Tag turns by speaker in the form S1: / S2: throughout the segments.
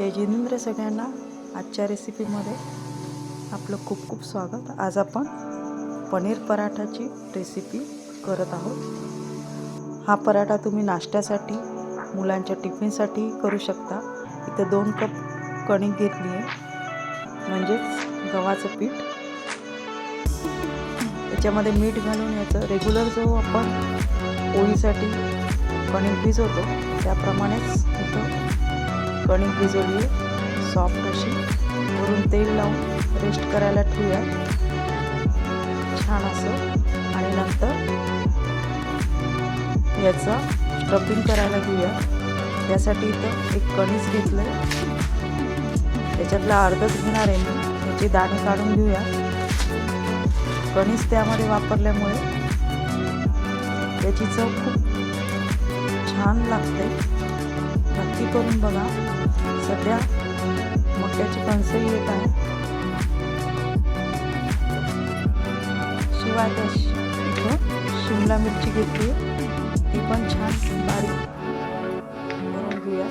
S1: जय जिनेंद्र सगळ्यांना आजच्या रेसिपीमध्ये आपलं खूप खूप स्वागत. आज आपण पनीर पराठाची रेसिपी करत आहोत. हा पराठा तुम्ही नाश्त्यासाठी मुलांच्या टिफिनसाठी करू शकता. इथं दोन कप कणिक घेतली आहे. म्हणजेच गव्हाचं पीठ. याच्यामध्ये मीठ घालून याचं रेग्युलर जो आपण पोळीसाठी कणिक भिजवतो त्याप्रमाणेच कणिक भिजवली सॉफ्ट अशी. वरून तेल लावून रेस्ट करायला ठेवूया. छान असं. आणि नंतर याचा स्टफिंग करायला घेऊया. त्यासाठी इथं एक कणीस घेतलं आहे त्याच्यातला अर्धच घेणार आहे मी. त्याचे दाणे काढून घेऊया. कणीस त्यामध्ये वापरल्यामुळे त्याची चव खूप छान लागते. नक्की करून बघा. सध्या मक्याची कणसंही येत आहे शिवाय त्या इथं शिमला मिरची घेतली. ती पण छान बारीक करून घेऊया.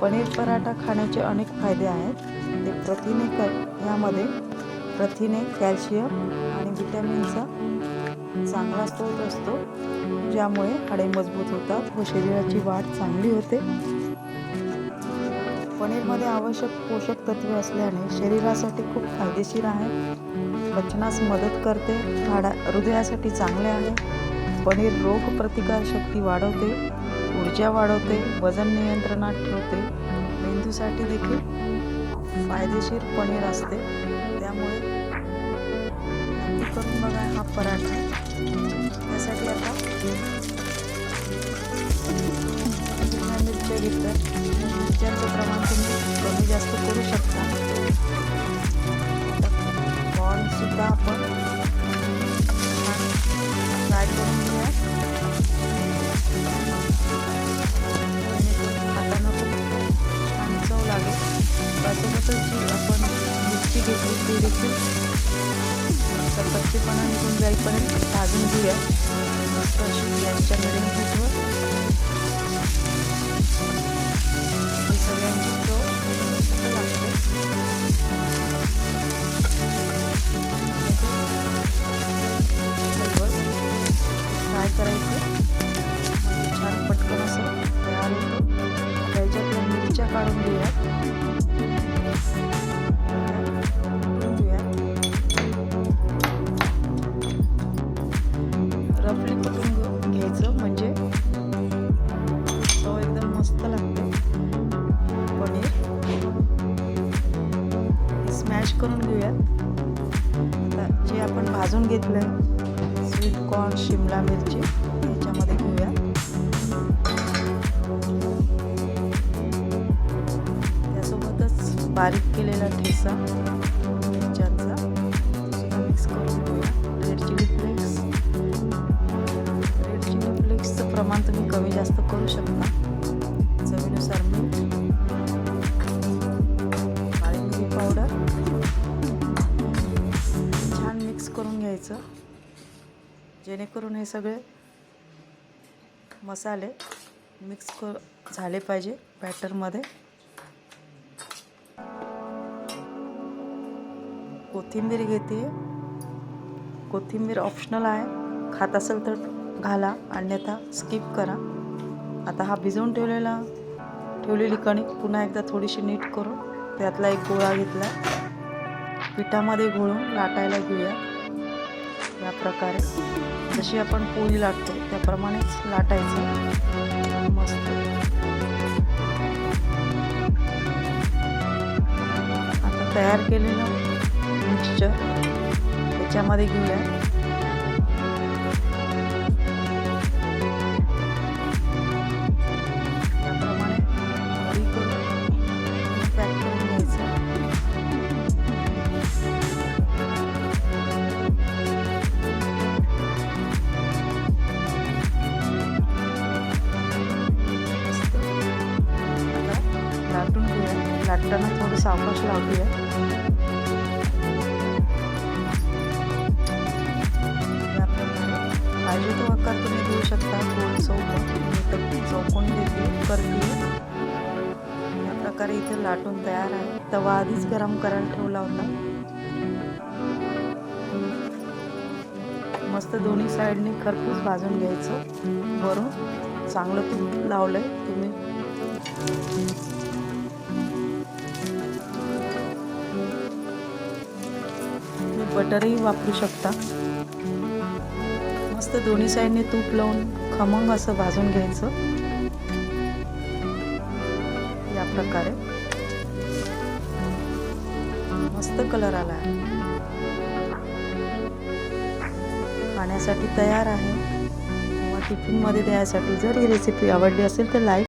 S1: पनीर पराठा खाण्याचे अनेक फायदे आहेत. ते प्रथिने क यामध्ये प्रथिने कॅल्शियम आणि विटॅमिनचा चांगला स्रोत असतो ज्यामुळे हाडे मजबूत होतात व शरीराची वाढ चांगली होते. पनीरमध्ये आवश्यक पोषक तत्वे असल्याने शरीरासाठी खूप फायदेशीर आहे. पचनास मदत करते हाडा हृदयासाठी चांगले आहे. पनीर रोगप्रतिकारशक्ती वाढवते ऊर्जा वाढवते वजन नियंत्रणात ठेवते. मेंदूसाठी देखील फायदेशीर पनीर असते. त्यामुळे नक्की करून बघा हा पराठा. त्यासाठी आता मिरच्या घेतल्या. मिरच्यांचं घेतली ती कच्चेपणा निघून जाईपर्यंत भाजून घेऊया. मस्त अशी गॅसच्या मिडियम हीटवर मॅश करून घेऊयात. आता जे आपण भाजून घेतलं आहे स्वीट कॉर्न शिमला मिरची याच्यामध्ये घेऊया. त्यासोबतच बारीक केलेला ठेसा मिरच्यांचा मिक्स करून घेऊया. Red chilli flakes red chilli फ्लेक्सचं प्रमाण तुम्ही कमी जास्त करू शकता. करून घ्यायचं. जेणेकरून हे सगळे मसाले मिक्स कर झाले पाहिजे बॅटरमध्ये कोथिंबीर घेते. कोथिंबीर ऑप्शनल आहे. खात असेल तर घाला अन्यथा स्किप करा. आता हा भिजवून ठेवलेला ठेवलेली कणिक पुन्हा एकदा थोडीशी नीट करून त्यातला एक गोळा घेतला. पिठामध्ये घोळून लाटायला घेऊया. या प्रकारे. जशी आपण पोळी लाटतो त्याप्रमाणेच लाटायचं. मस्त. आता तयार केलेलं मिक्सचर त्याच्यामध्ये घेऊया. घेऊया थोडी थोडं सावकाश लावूया. याप्रमाणे पाहिजे तो आकार तुम्ही देऊ शकता. गोल चौकोन चौकोन देते करते. या प्रकारे इथे लाटून तयार आहे. तवा आधीच गरम करायला ठेवला होता. मस्त दोन्ही साईडने खरपूस भाजून घ्यायचं. वरून चांगलं तूप लावलंय. आहे तुम्ही बटरही वापरू शकता. मस्त दोन्ही साईडने तूप लावून खमंग असं भाजून घ्यायचं. या प्रकारे. मस्त कलर आला. आहे खाण्यासाठी तयार आहे. किंवा टिफिनमध्ये द्यायसाठी जर ही रेसिपी आवडली असेल तर लाईक